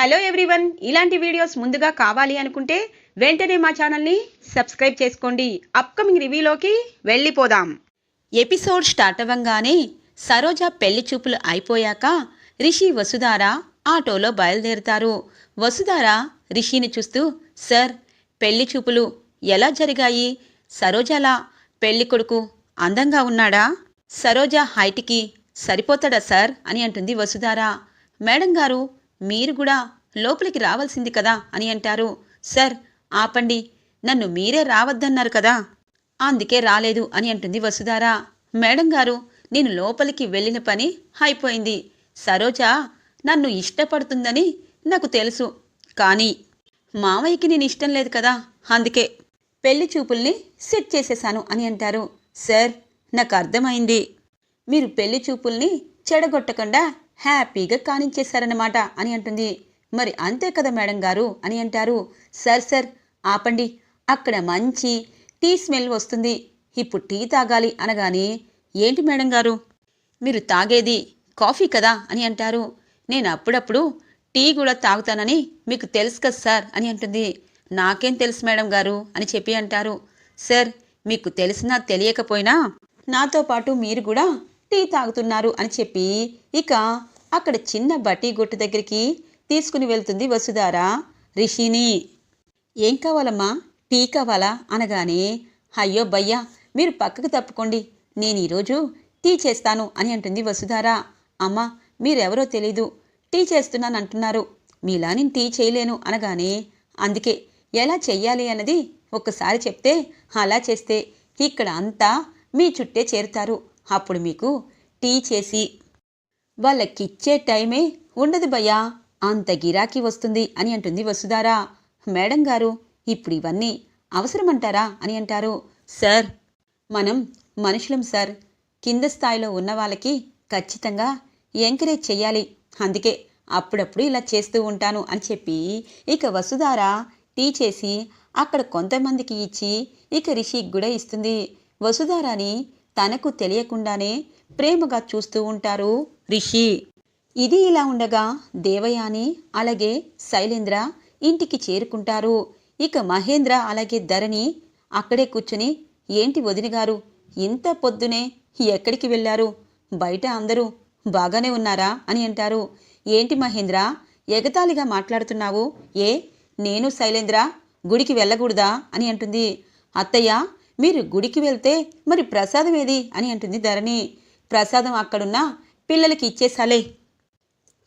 Hello everyone ఇలాంటి videos ముందుగా కావాలి అనుకుంటే వెంటనే మా ఛానల్ని సబ్స్క్రైబ్ చేసుకోండి. అప్కమింగ్ రివ్యూలోకి వెళ్ళిపోదాం. ఎపిసోడ్ స్టార్ట్ అవ్వంగానే సరోజ పెళ్ళి చూపులు అయిపోయాక రిషి వసుధార ఆటోలో బయలుదేరుతారు. వసుధార రిషిని చూస్తూ సార్ పెళ్ళి చూపులు ఎలా జరిగాయి? సరోజలా? పెళ్ళి కొడుకు అందంగా ఉన్నాడా? సరోజ హైట్కి సరిపోతాడా సార్? అని అంటుంది వసుధార. మేడం గారు మీరు కూడా లోపలికి రావాల్సింది కదా అని అంటారు. సార్ ఆపండి. నన్ను మీరే రావద్దన్నారు కదా. అందుకే రాలేదు అని అంటుంది వసుధార. మేడం గారు నేను లోపలికి వెళ్ళిన పని అయిపోయింది. సరోజ నన్ను ఇష్టపడుతుందని నాకు తెలుసు. కానీ మామయ్యకి నేను ఇష్టం లేదు కదా. అందుకే పెళ్ళి చూపుల్ని సెట్ చేసేశాను అని అంటారు. సార్ నాకు అర్థమైంది. మీరు పెళ్ళి చూపుల్ని చెడగొట్టకుండా హ్యాపీగా కానించేశారన్నమాట అని అంటుంది. మరి అంతే కదా మేడం గారు అని అంటారు. సార్ సార్ ఆపండి. అక్కడ మంచి టీ స్మెల్ వస్తుంది. ఇప్పుడు టీ తాగాలి అనగానే ఏంటి మేడం గారు? మీరు తాగేది కాఫీ కదా అని అంటారు. నేను అప్పుడప్పుడు టీ కూడా తాగుతానని మీకు తెలుసు కదా సార్ అని అంటుంది. నాకేం తెలుసు మేడం గారు అని చెప్పి అంటారు. సార్ మీకు తెలిసినా తెలియకపోయినా నాతో పాటు మీరు కూడా టీ తాగుతున్నారు అని చెప్పి ఇక అక్కడ చిన్న బట్టి గుట్టు దగ్గరికి తీసుకుని వెళ్తుంది వసుధార. రిషిని ఏం కావాలమ్మా? టీ కావాలా? అనగానే అయ్యో భయ్యా మీరు పక్కకు తప్పుకోండి. నేను ఈరోజు టీ చేస్తాను అని అంటుంది వసుధార. అమ్మా మీరెవరో తెలీదు. టీ చేస్తున్నాను అంటున్నారు. మీలా నేను టీ చేయలేను అనగానే అందుకే ఎలా చెయ్యాలి అన్నది ఒక్కసారి చెప్తే అలా చేస్తే ఇక్కడ అంతా మీ చుట్టే చేరుతారు. అప్పుడు మీకు టీ చేసి వాళ్ళకిచ్చే టైమే ఉండదు భయ్యా అంత గిరాకీ వస్తుంది అని అంటుంది వసుధారా. మేడం గారు ఇప్పుడు ఇవన్నీ అవసరమంటారా అని అంటారు. సార్ మనం మనుషులం సార్. కింద స్థాయిలో ఉన్న వాళ్ళకి ఖచ్చితంగా ఎంకరేజ్ చేయాలి అందుకే అప్పుడప్పుడు ఇలా చేస్తూ ఉంటాను అని చెప్పి ఇక వసుధార టీ చేసి అక్కడ కొంతమందికి ఇచ్చి ఇక రిషికి కూడా ఇస్తుంది. వసుధారాని తనకు తెలియకుండానే ప్రేమగా చూస్తూ ఉంటారు రిషి. ఇది ఇలా ఉండగా దేవయాని అలాగే శైలేంద్ర ఇంటికి చేరుకుంటారు. ఇక మహేంద్ర అలాగే ధరణి అక్కడే కూర్చుని ఏంటి వదినగారు ఇంత పొద్దునే ఎక్కడికి వెళ్ళారు? బయట అందరూ బాగానే ఉన్నారా? అని అంటారు. ఏంటి మహేంద్ర ఎగతాళిగా మాట్లాడుతున్నావు? ఏ నేను శైలేంద్ర గుడికి వెళ్ళకూడదా? అని అంటుంది. అత్తయ్య మీరు గుడికి వెళ్తే మరి ప్రసాదం ఏది? అని అంటుంది ధరణి. ప్రసాదం అక్కడున్న పిల్లలకి ఇచ్చేసాలే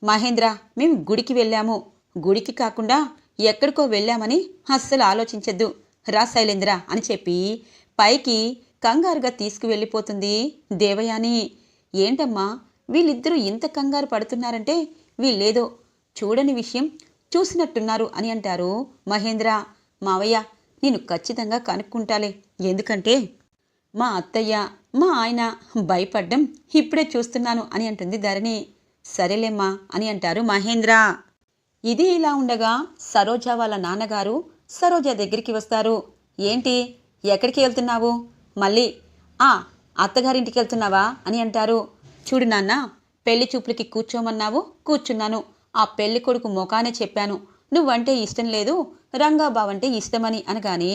మహేంద్ర మేము గుడికి వెళ్ళాము. గుడికి కాకుండా ఎక్కడికో వెళ్ళామని అస్సలు ఆలోచించద్దు. రా శైలేంద్ర అని చెప్పి పైకి కంగారుగా తీసుకువెళ్ళిపోతుంది దేవయాని. ఏంటమ్మా వీళ్ళిద్దరూ ఇంత కంగారు పడుతున్నారంటే వీళ్ళేదో చూడని విషయం చూసినట్టున్నారు అని అంటారు మహేంద్ర. మావయ్య నేను ఖచ్చితంగా కనుక్కుంటాలే. ఎందుకంటే మా అత్తయ్య మా ఆయన భయపడ్డం ఇప్పుడే చూస్తున్నాను అని అంటుంది ధరణి. సరేలేమ్మా అని అంటారు మహేంద్ర. ఇది ఇలా ఉండగా సరోజ వాళ్ళ నాన్నగారు సరోజ దగ్గరికి వస్తారు. ఏంటి? ఎక్కడికి వెళ్తున్నావు? మళ్ళీ ఆ అత్తగారింటికి వెళ్తున్నావా? అని అంటారు. చూడు నాన్న పెళ్ళి చూపులకి కూర్చోమన్నావు కూర్చున్నాను. ఆ పెళ్ళి కొడుకు ముఖానే చెప్పాను. నువ్వంటే ఇష్టం లేదు రంగాబావంటే ఇష్టమని అనగానే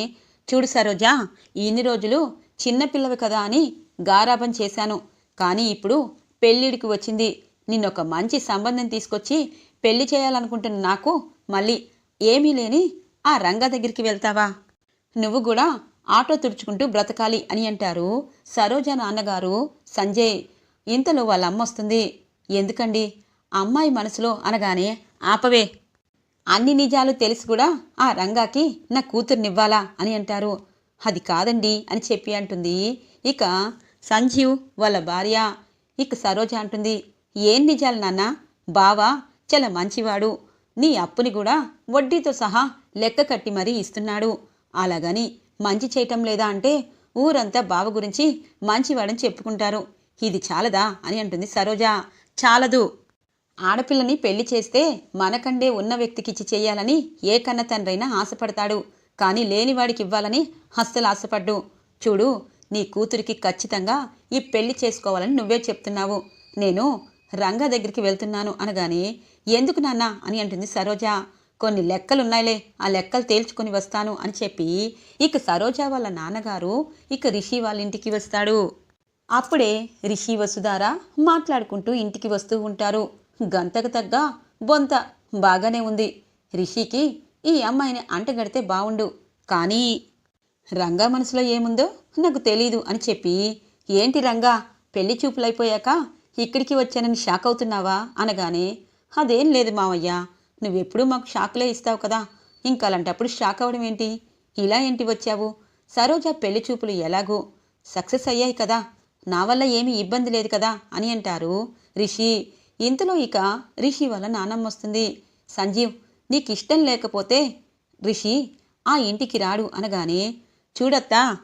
చూడు సరోజా ఇన్ని రోజులు చిన్నపిల్లవి కదా అని గారాబం చేశాను. కానీ ఇప్పుడు పెళ్ళిడికి వచ్చింది. నిన్నొక మంచి సంబంధం తీసుకొచ్చి పెళ్ళి చేయాలనుకుంటున్న నాకు మళ్ళీ ఏమీ లేని ఆ రంగా దగ్గరికి వెళ్తావా? నువ్వు కూడా ఆటో తుడుచుకుంటూ బ్రతకాలి అని అంటారు సరోజ నాన్నగారు సంజయ్. ఇంతలో వాళ్ళ అమ్మ వస్తుంది. ఎందుకండి? అమ్మాయి మనసులో అనగానే ఆపవే. అన్ని నిజాలు తెలిసి కూడా ఆ రంగాకి నా కూతుర్నివ్వాలా అని అంటారు. అది కాదండి అని చెప్పి అంటుంది. ఇక సంజీవ్ వాళ్ళ భార్య ఇక సరోజ అంటుంది. ఏం నిజాలు నాన్న? బావా చాలా మంచివాడు. నీ అప్పుని కూడా వడ్డీతో సహా లెక్క కట్టి మరీ ఇస్తున్నాడు. అలాగని మంచి చేయటం లేదా అంటే ఊరంతా బావ గురించి మంచివాడని చెప్పుకుంటారు. ఇది చాలదా? అని అంటుంది సరోజ. చాలదు. ఆడపిల్లని పెళ్ళి చేస్తే మనకండే ఉన్న వ్యక్తికిచ్చి చేయాలని ఏ కన్న తండ్రైనా ఆశపడతాడు. కానీ లేనివాడికి ఇవ్వాలని అస్సలు ఆశపడ్డు. చూడు నీ కూతురికి ఖచ్చితంగా ఈ పెళ్ళి చేసుకోవాలని నువ్వే చెప్తున్నావు. నేను రంగా దగ్గరికి వెళ్తున్నాను అనగానే ఎందుకు నాన్న? అని అంటుంది సరోజ. కొన్ని లెక్కలున్నాయిలే ఆ లెక్కలు తేల్చుకొని వస్తాను అని చెప్పి ఇక సరోజ వాళ్ళ నాన్నగారు ఇక రిషి వాళ్ళ ఇంటికి వస్తాడు. అప్పుడే రిషి వసుధార మాట్లాడుకుంటూ ఇంటికి వస్తూ ఉంటారు. గంతకు తగ్గ బొంత బాగానే ఉంది. రిషికి ఈ అమ్మాయిని అంటగడితే బావుండు. కానీ రంగా మనసులో ఏముందో నాకు తెలీదు అని చెప్పి ఏంటి రంగా పెళ్ళి చూపులైపోయాక ఇక్కడికి వచ్చానని షాక్ అవుతున్నావా? అనగానే అదేం లేదు మావయ్య నువ్వెప్పుడూ మాకు షాక్లే ఇస్తావు కదా. ఇంకా అలాంటప్పుడు షాక్ అవడం ఏంటి? ఇలా ఏంటి వచ్చావు? సరోజ పెళ్ళి చూపులు ఎలాగో సక్సెస్ అయ్యాయి కదా. నా వల్ల ఏమీ ఇబ్బంది లేదు కదా అని అంటారు రిషి. ఇంతలో ఇక రిషి వల్ల నానమ్మ వస్తుంది. సంజీవ్ నీకు ఇష్టం లేకపోతే రిషి ఆ ఇంటికి రాడు అనగానే చూడత్తా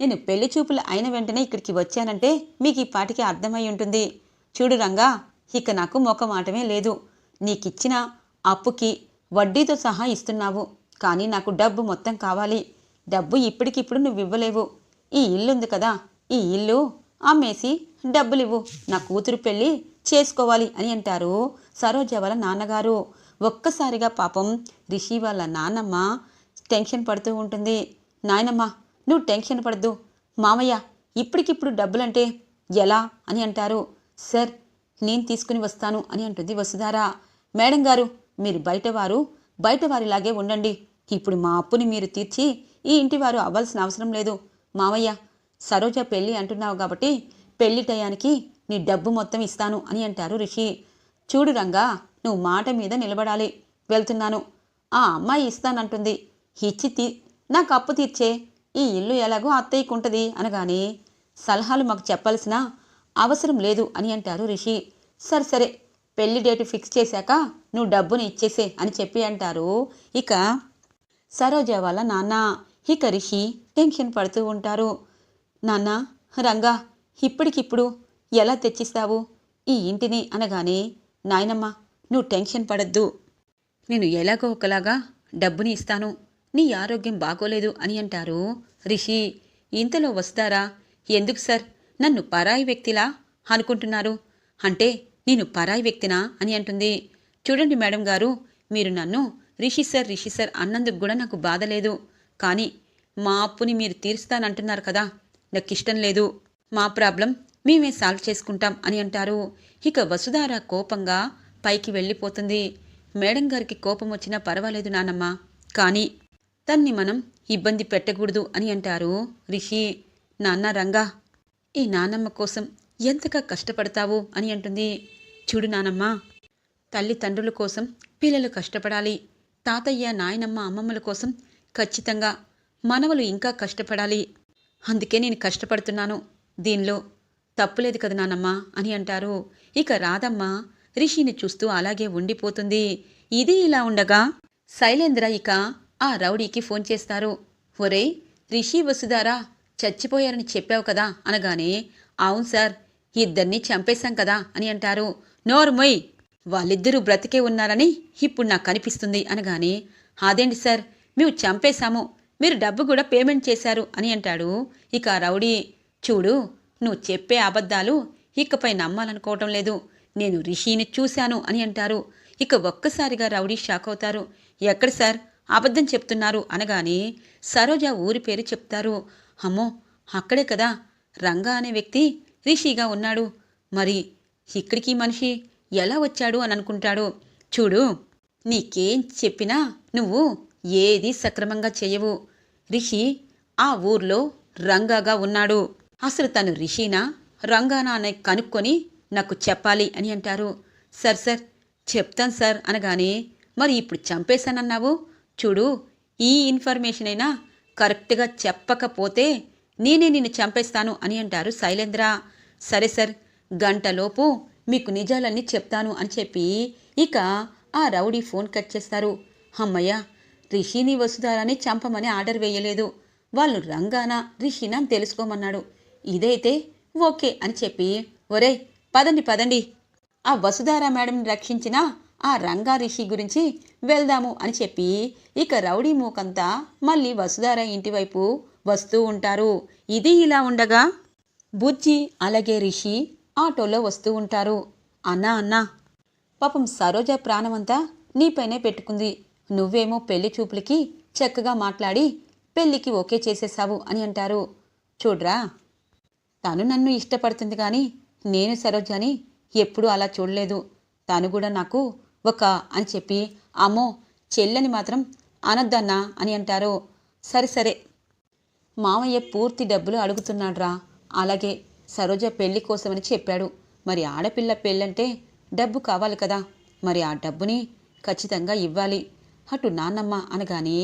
నేను పెళ్ళి చూపులు అయిన వెంటనే ఇక్కడికి వచ్చానంటే మీకు ఈ పాటికి అర్థమై ఉంటుంది. చూడు రంగా ఇక నాకు మొకమాటమే లేదు. నీకిచ్చిన అప్పుకి వడ్డీతో సహా ఇస్తున్నావు. కానీ నాకు డబ్బు మొత్తం కావాలి. డబ్బు ఇప్పటికిప్పుడు నువ్వు ఇవ్వలేవు. ఈ ఇల్లు ఉంది కదా. ఈ ఇల్లు అమ్మేసి డబ్బులివ్వు. నా కూతురు పెళ్ళి చేసుకోవాలి అని అంటారు సరోజ వాళ్ళ నాన్నగారు. ఒక్కసారిగా పాపం రిషి వాళ్ళ నాన్నమ్మ టెన్షన్ పడుతూ ఉంటుంది. నాయనమ్మ నువ్వు టెన్షన్ పడద్దు. మామయ్య ఇప్పటికిప్పుడు డబ్బులంటే ఎలా అని అంటారు. సార్ నేను తీసుకుని వస్తాను అని అంటుంది వసుధారా. మేడం గారు మీరు బయటవారు బయటవారిలాగే ఉండండి. ఇప్పుడు మా అప్పుని మీరు తీర్చి ఈ ఇంటివారు అవ్వాల్సిన అవసరం లేదు. మామయ్య సరోజ పెళ్ళి అంటున్నావు కాబట్టి పెళ్ళి టయానికి నీ డబ్బు మొత్తం ఇస్తాను అని అంటారు రిషి. చూడు రంగా నువ్వు మాట మీద నిలబడాలి. వెళ్తున్నాను. ఆ అమ్మాయి ఇస్తానంటుంది. ఇచ్చి తీ నాకు అప్పు తీర్చే. ఈ ఇల్లు ఎలాగో అత్తయ్యకుంటది అనగానే సలహాలు మాకు చెప్పాల్సిన అవసరం లేదు అని అంటారు రిషి. సరే సరే పెళ్ళి డేట్ ఫిక్స్ చేశాక నువ్వు డబ్బుని ఇచ్చేసే అని చెప్పి అంటారు ఇక సరోజ వాళ్ళ నాన్న. ఇక రిషి టెన్షన్ పడుతూ ఉంటారు. నాన్న రంగా ఇప్పటికిప్పుడు ఎలా తెచ్చిస్తావు? ఈ ఇంటిని అనగానే నాయనమ్మ నువ్వు టెన్షన్ పడద్దు. నేను ఎలాగో ఒకలాగా డబ్బుని ఇస్తాను. నీ ఆరోగ్యం బాగోలేదు అని అంటారు. రిషి ఇంతలో వస్తారా? ఎందుకు సార్? నన్ను పరాయి వ్యక్తిలా అనుకుంటున్నారు. అంటే నేను పరాయి వ్యక్తినా అని అంటుంది. చూడండి మేడం గారు మీరు నన్ను రిషి సార్ రిషి సార్ అన్నందుకు కూడా నాకు బాధ లేదు. కానీ మా అప్పుని మీరు తీరుస్తానంటున్నారు కదా నాకు ఇష్టం లేదు. మా ప్రాబ్లం మేమే సాల్వ్ చేసుకుంటాం అని అంటారు. ఇక వసుధార కోపంగా పైకి వెళ్ళిపోతుంది. మేడం గారికి కోపం వచ్చినా పర్వాలేదు నానమ్మ. కానీ తన్ని మనం ఇబ్బంది పెట్టకూడదు అని అంటారు రిషి. నాన్న రంగా ఈ నానమ్మ కోసం ఎంతగా కష్టపడతావు అని అంటుంది. చూడు నానమ్మ తల్లిదండ్రుల కోసం పిల్లలు కష్టపడాలి. తాతయ్య నాయనమ్మ అమ్మమ్మల కోసం ఖచ్చితంగా మనవలు ఇంకా కష్టపడాలి. అందుకే నేను కష్టపడుతున్నాను. దీనిలో తప్పులేదు కదా నానమ్మ అని అంటారు. ఇక రాధమ్మ రిషిని చూస్తూ అలాగే ఉండిపోతుంది. ఇది ఇలా ఉండగా శైలేంద్ర ఇక ఆ రౌడీకి ఫోన్ చేస్తారు. ఒరేయ్ రిషి వసుదారా చచ్చిపోయారని చెప్పావు కదా అనగానే అవును సార్ ఇద్దరిని చంపేశాం కదా అని అంటారు. నోర్మొయ్ వాళ్ళిద్దరూ బ్రతికే ఉన్నారని ఇప్పుడు నాకు కనిపిస్తుంది అనగానే అదేంటి సార్ మేము చంపేశాము మీరు డబ్బు కూడా పేమెంట్ చేశారు అని అంటాడు. ఇక ఆ రౌడీ చూడు నువ్వు చెప్పే అబద్ధాలు ఇకపై నమ్మాలనుకోవటం లేదు. నేను రిషిని చూశాను అని అంటారు. ఇక ఒక్కసారిగా రౌడీ షాక్ అవుతారు. ఎక్కడ సార్? అబద్ధం చెప్తున్నారు అనగానే సరోజ ఊరి పేరు చెప్తారు. అమ్మో అక్కడే కదా. రంగా అనే వ్యక్తి రిషిగా ఉన్నాడు. మరి ఇక్కడికి మనిషి ఎలా వచ్చాడు అని అనుకుంటాడు. చూడు నీకేం చెప్పినా నువ్వు ఏది సక్రమంగా చేయవు రిషి ఆ ఊర్లో రంగాగా ఉన్నాడు. అసలు తను రిషీనా? రంగానా అనే కనుక్కొని నాకు చెప్పాలి అని అంటారు. సార్ సార్ చెప్తాను సార్ అనగానే మరి ఇప్పుడు చంపేశానన్నావు? చూడు ఈ ఇన్ఫర్మేషన్ అయినా కరెక్ట్గా చెప్పకపోతే నేనే నిన్ను చంపేస్తాను అని అంటారు శైలేంద్ర. సరే సార్ గంటలోపు మీకు నిజాలన్నీ చెప్తాను అని చెప్పి ఇక ఆ రౌడీ ఫోన్ కట్ చేస్తారు. అమ్మయ్య రిషిని వసుధారాని చంపమని ఆర్డర్ వేయలేదు. వాళ్ళు రంగానా రిషినా అని తెలుసుకోమన్నాడు. ఇదైతే ఓకే అని చెప్పి ఒరే పదండి పదండి. ఆ వసుధార మేడంని రక్షించిన ఆ రంగా రిషి గురించి వెళ్దాము అని చెప్పి ఇక రౌడీ మూకంతా మళ్ళీ వసుధార ఇంటివైపు వస్తూ ఉంటారు. ఇది ఇలా ఉండగా బుజ్జి అలాగే రిషి ఆటోలో వస్తూ ఉంటారు. అన్నా అన్నా పాపం సరోజ ప్రాణమంతా నీపైనే పెట్టుకుంది. నువ్వేమో పెళ్ళి చూపులకి చక్కగా మాట్లాడి పెళ్ళికి ఓకే చేసేసావు అని అంటారు. చూడ్రా? తను నన్ను ఇష్టపడుతుంది కానీ నేను సరోజని ఎప్పుడూ అలా చూడలేదు. తను కూడా నాకు ఒక అని చెప్పి అమ్మో చెల్లని మాత్రం అనొద్దన్నా అని అంటారు. సరే సరే. మామయ్య పూర్తి డబ్బులు అడుగుతున్నాడ్రా. అలాగే సరోజ పెళ్ళి కోసమని చెప్పాడు. మరి ఆడపిల్ల పెళ్ళంటే డబ్బు కావాలి కదా. మరి ఆ డబ్బుని ఖచ్చితంగా ఇవ్వాలి. అటు నాన్నమ్మ అనగానే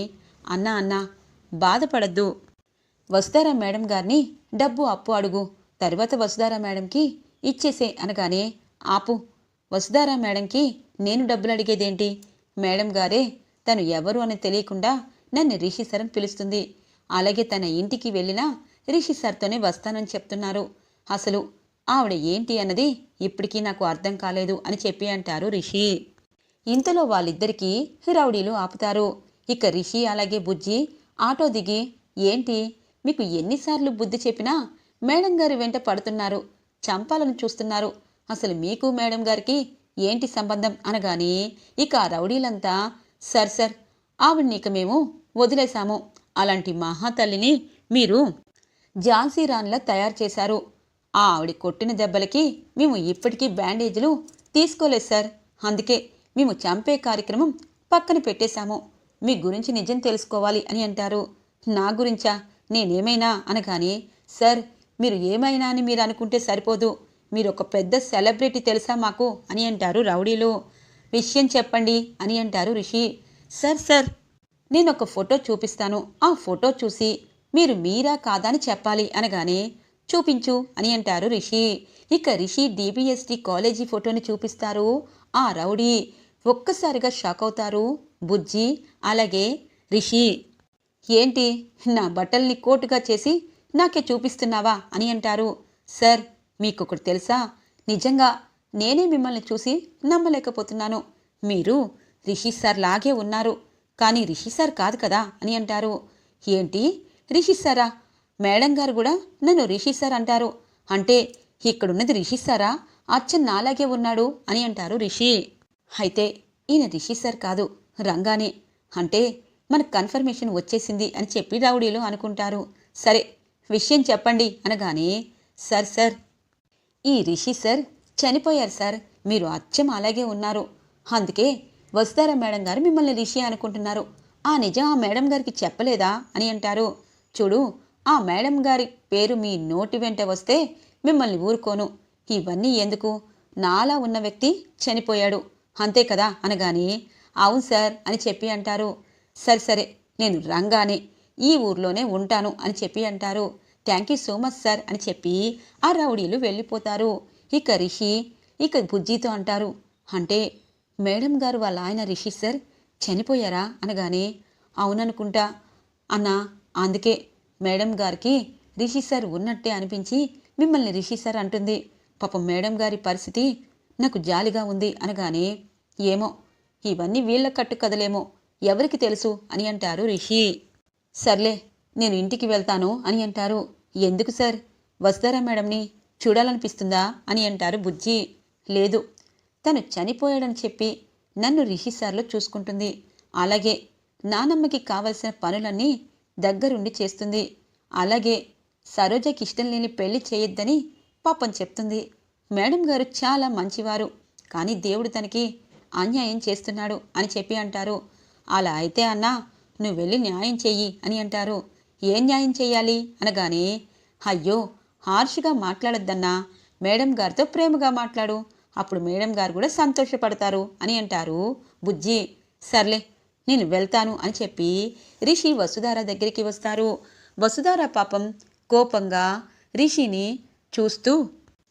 అన్నా అన్నా బాధపడద్దు. వస్తారా మేడం గారిని? డబ్బు అప్పు అడుగు. తర్వాత వసుధారా మేడంకి ఇచ్చేసే అనగానే ఆపు. వసుధారా మేడంకి నేను డబ్బులు అడిగేదేంటి? మేడం గారే తను ఎవరు అని తెలియకుండా నన్ను రిషి సార్ అని పిలుస్తుంది. అలాగే తన ఇంటికి వెళ్ళినా రిషి సార్తోనే వస్తానని చెప్తున్నారు. అసలు ఆవిడ ఏంటి అన్నది ఇప్పటికీ నాకు అర్థం కాలేదు అని చెప్పి అంటారు రిషి. ఇంతలో వాళ్ళిద్దరికీ రౌడీలు ఆపుతారు. ఇక రిషి అలాగే బుజ్జి ఆటో దిగి ఏంటి? మీకు ఎన్నిసార్లు బుద్ధి చెప్పినా మేడం గారి వెంట పడుతున్నారు చంపాలని చూస్తున్నారు. అసలు మీకు మేడం గారికి ఏంటి సంబంధం అనగానే ఇక ఆ రౌడీలంతా సర్ సర్ ఆవిడ్ని ఇక మేము వదిలేశాము. అలాంటి మహాతల్లిని మీరు ఝాన్సీ రాన్లా తయారు చేశారు. ఆ ఆవిడ కొట్టిన దెబ్బలకి మేము ఇప్పటికీ బ్యాండేజీలు తీసుకోలేదు సార్. అందుకే మేము చంపే కార్యక్రమం పక్కన పెట్టేశాము. మీ గురించి నిజం తెలుసుకోవాలి అని అంటారు. నా గురించా? నేనేమైనా అనగానే సార్ మీరు ఏమైనా అని మీరు అనుకుంటే సరిపోదు. మీరు ఒక పెద్ద సెలబ్రిటీ తెలుసా మాకు? అని అంటారు రౌడీలు. విషయం చెప్పండి అని అంటారు రిషి. సార్ సార్ నేను ఒక ఫోటో చూపిస్తాను. ఆ ఫోటో చూసి మీరు మీరా కాదా అని చెప్పాలి అనగానే చూపించు అని అంటారు రిషి. ఇక రిషి డిబిఎస్టి కాలేజీ ఫోటోని చూపిస్తారు. ఆ రౌడీ ఒక్కసారిగా షాక్ అవుతారు బుజ్జి. అలాగే రిషి. ఏంటి? నా బట్టల్ని కోటుగా చేసి నాకే చూపిస్తున్నావా అని అంటారు. సార్ మీకొకటి తెలుసా? నిజంగా నేనే మిమ్మల్ని చూసి నమ్మలేకపోతున్నాను. మీరు రిషి సార్ లాగే ఉన్నారు. కానీ రిషి సార్ కాదు కదా అని అంటారు. ఏంటి? రిషి సారా? మేడం గారు కూడా నన్ను రిషి సార్ అంటారు. అంటే ఇక్కడున్నది రిషి సారా? అచ్చ నాలాగే ఉన్నాడు అని అంటారు రిషి. అయితే ఈయన రిషి సార్ కాదు రంగానే. అంటే మనకు కన్ఫర్మేషన్ వచ్చేసింది అని చెప్పి రౌడీలు అనుకుంటారు. సరే విషయం చెప్పండి అనగానే సార్ సార్ ఈ రిషి సార్ చనిపోయారు సార్ మీరు అచ్చం అలాగే ఉన్నారు. అందుకే వస్తారా మేడం గారు మిమ్మల్ని రిషి అనుకుంటున్నారు. ఆ నిజం ఆ మేడం గారికి చెప్పలేదా? అని అంటారు. చూడు ఆ మేడం గారి పేరు మీ నోటి వెంట వస్తే మిమ్మల్ని ఊరుకోను. ఇవన్నీ ఎందుకు? నాలా ఉన్న వ్యక్తి చనిపోయాడు. అంతే కదా? అనగానే అవును సార్ అని చెప్పి అంటారు. సరే సరే నేను రంగానే ఈ ఊర్లోనే ఉంటాను అని చెప్పి అంటారు. Thank you so much sir అని చెప్పి ఆ రౌడీలు వెళ్ళిపోతారు. ఇక రిషి ఇక బుజ్జితో అంటారు అంటే మేడం గారు వాళ్ళ ఆయన రిషి సార్ చనిపోయారా అనగానే అవుననుకుంటా. అన్నా అందుకే మేడం గారికి రిషి సార్ ఉన్నట్టే అనిపించి మిమ్మల్ని రిషి సార్ అంటుంది. పాపం మేడం గారి పరిస్థితి నాకు జాలిగా ఉంది అనగానే ఏమో ఇవన్నీ వీళ్ళ కట్టు కదలేమో ఎవరికి తెలుసు? అని అంటారు రిషి. సర్లే నేను ఇంటికి వెళ్తాను అని అంటారు. ఎందుకు సార్? వస్తారా మేడంని? చూడాలనిపిస్తుందా? అని అంటారు బుజ్జి. లేదు. తను చనిపోయాడని చెప్పి నన్ను రిషి సార్లో చూసుకుంటుంది. అలాగే నానమ్మకి కావలసిన పనులన్నీ దగ్గరుండి చేస్తుంది. అలాగే సరోజకి ఇష్టం లేని పెళ్ళి చేయొద్దని పాపం చెప్తుంది. మేడం గారు చాలా మంచివారు. కానీ దేవుడు తనకి అన్యాయం చేస్తున్నాడు అని చెప్పి అంటారు. అలా అయితే అన్నా నువ్వు వెళ్ళి న్యాయం చెయ్యి అని అంటారు. ఏం న్యాయం చెయ్యాలి? అనగానే అయ్యో హార్ష్గా మాట్లాడొద్దన్నా. మేడం గారితో ప్రేమగా మాట్లాడు. అప్పుడు మేడం గారు కూడా సంతోషపడతారు అని అంటారు. బుజ్జి సర్లే నేను వెళ్తాను అని చెప్పి రిషి వసుధార దగ్గరికి వస్తారు. వసుధార పాపం కోపంగా రిషిని చూస్తూ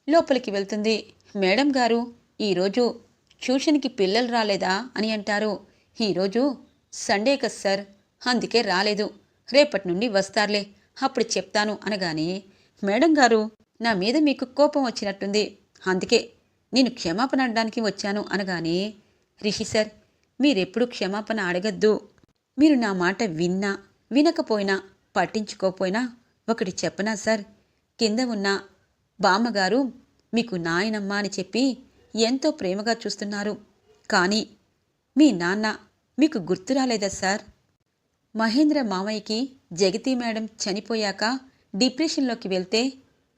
లోపలికి వెళ్తుంది. మేడం గారు ఈరోజు ట్యూషన్కి పిల్లలు రాలేదా? అని అంటారు. ఈరోజు సండే కదా సార్. అందుకే రాలేదు. రేపటి నుండి వస్తారులే. అప్పుడు చెప్తాను అనగానే మేడం గారు నా మీద మీకు కోపం వచ్చినట్టుంది. అందుకే నేను క్షమాపణ అడడానికి వచ్చాను అనగానే రిషి సార్ మీరెప్పుడు క్షమాపణ అడగద్దు. మీరు నా మాట విన్నా వినకపోయినా పట్టించుకోపోయినా ఒకటి చెప్పనా సార్? కింద ఉన్న బామ్మగారు మీకు నాయనమ్మ అని చెప్పి ఎంతో ప్రేమగా చూస్తున్నారు. కానీ మీ నాన్న మీకు గుర్తు రాలేదా సార్? మహేంద్ర మామయ్యకి జగతి మేడం చనిపోయాక డిప్రెషన్లోకి వెళ్తే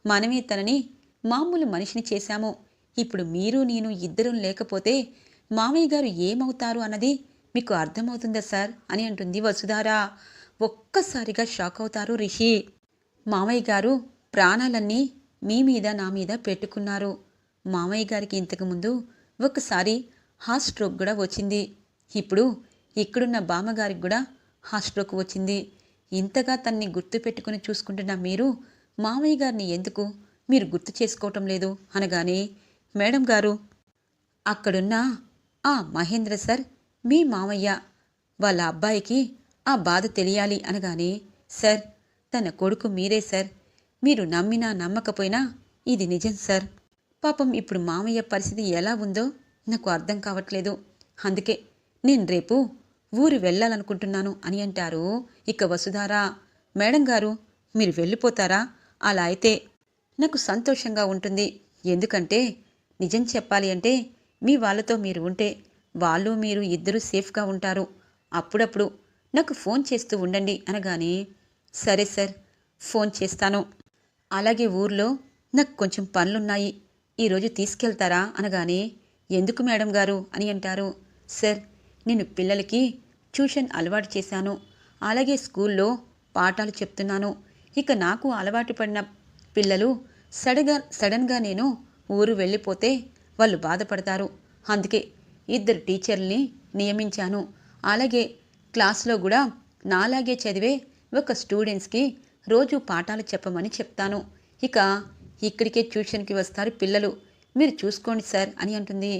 మనమే తనని మామూలు మనిషిని చేశాము. ఇప్పుడు మీరు నేను ఇద్దరం లేకపోతే మామయ్య గారు ఏమవుతారు అన్నది మీకు అర్థమవుతుందా సార్ అని అంటుంది వసుధారా. ఒక్కసారిగా షాక్ అవుతారు రిషి. మామయ్య గారు ప్రాణాలన్నీ మీ మీద నా మీద పెట్టుకున్నారు. మామయ్య గారికి ఇంతకుముందు ఒకసారి హార్ట్ స్ట్రోక్ కూడా వచ్చింది. ఇప్పుడు ఇక్కడున్న బామ్మగారికి కూడా హార్ట్ స్ట్రోక్ వచ్చింది. ఇంతగా తన్ని గుర్తు పెట్టుకుని చూసుకుంటున్న మీరు మామయ్య గారిని ఎందుకు మీరు గుర్తు చేసుకోవటం లేదు? అనగానే మేడం గారు అక్కడున్న ఆ మహేంద్ర సార్ మీ మామయ్య. వాళ్ళ అబ్బాయికి ఆ బాధ తెలియాలి. అనగానే సార్ తన కొడుకు మీరే సార్. మీరు నమ్మినా నమ్మకపోయినా ఇది నిజం సార్. పాపం ఇప్పుడు మామయ్య పరిస్థితి ఎలా ఉందో నాకు అర్థం కావట్లేదు. అందుకే నేను రేపు ఊరు వెళ్ళాలనుకుంటున్నాను అని అంటారు. ఇక వసుధారా మేడం గారు మీరు వెళ్ళిపోతారా? అలా అయితే నాకు సంతోషంగా ఉంటుంది. ఎందుకంటే నిజం చెప్పాలి అంటే మీ వాళ్ళతో మీరు ఉంటే వాళ్ళు మీరు ఇద్దరు సేఫ్గా ఉంటారు. అప్పుడప్పుడు నాకు ఫోన్ చేస్తూ ఉండండి అనగానే సరే సార్ ఫోన్ చేస్తాను. అలాగే ఊర్లో నాకు కొంచెం పనులున్నాయి. ఈరోజు తీసుకెళ్తారా? అనగానే ఎందుకు మేడం గారు అని అంటారు. సార్ నేను పిల్లలకి ట్యూషన్ అలవాటు చేశాను. అలాగే స్కూల్లో పాఠాలు చెప్తున్నాను. ఇక నాకు అలవాటు పడిన పిల్లలు సడన్గా సడన్గా నేను ఊరు వెళ్ళిపోతే వాళ్ళు బాధపడతారు. అందుకే ఇద్దరు టీచర్ని నియమించాను. అలాగే క్లాస్లో కూడా నాలాగే చదివే ఒక స్టూడెంట్స్కి రోజు పాఠాలు చెప్పమని చెప్తాను. ఇక ఇక్కడికే ట్యూషన్కి వస్తారు పిల్లలు. మీరు చూసుకోండి సార్ అని అంటుంది.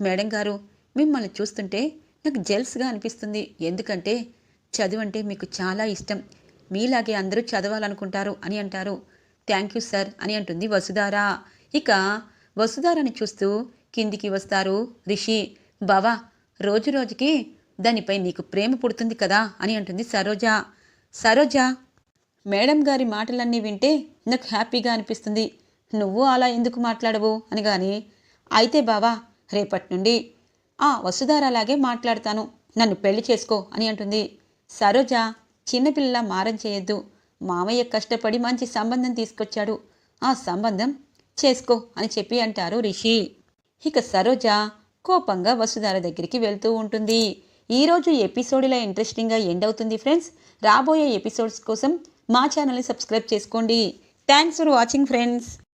మేడం గారు మిమ్మల్ని చూస్తుంటే నాకు జెల్స్గా అనిపిస్తుంది. ఎందుకంటే చదువు అంటే మీకు చాలా ఇష్టం. మీలాగే అందరూ చదవాలనుకుంటారు అని అంటారు. థ్యాంక్ యూ సార్ అని అంటుంది వసుధార. ఇక వసుధారని చూస్తూ కిందికి వస్తారు రిషి. బావా రోజు రోజుకి దానిపై నీకు ప్రేమ పుడుతుంది కదా అని అంటుంది సరోజ. సరోజ మేడం గారి మాటలన్నీ వింటే నాకు హ్యాపీగా అనిపిస్తుంది. నువ్వు అలా ఎందుకు మాట్లాడవు? అనగాని అయితే బావా రేపటి నుండి ఆ వసుధారలాగే మాట్లాడతాను. నన్ను పెళ్ళి చేసుకో అని అంటుంది. సరోజ చిన్నపిల్ల మారం చేయొద్దు. మామయ్య కష్టపడి మంచి సంబంధం తీసుకొచ్చాడు. ఆ సంబంధం చేసుకో అని చెప్పి అంటారు రిషి. ఇక సరోజ కోపంగా వసుధార దగ్గరికి వెళ్తూ ఉంటుంది. ఈరోజు ఎపిసోడ్ ఇలా ఇంట్రెస్టింగ్గా ఎండ్ అవుతుంది ఫ్రెండ్స్. రాబోయే ఎపిసోడ్స్ కోసం మా ఛానల్ని సబ్స్క్రైబ్ చేసుకోండి. Thanks for watching friends.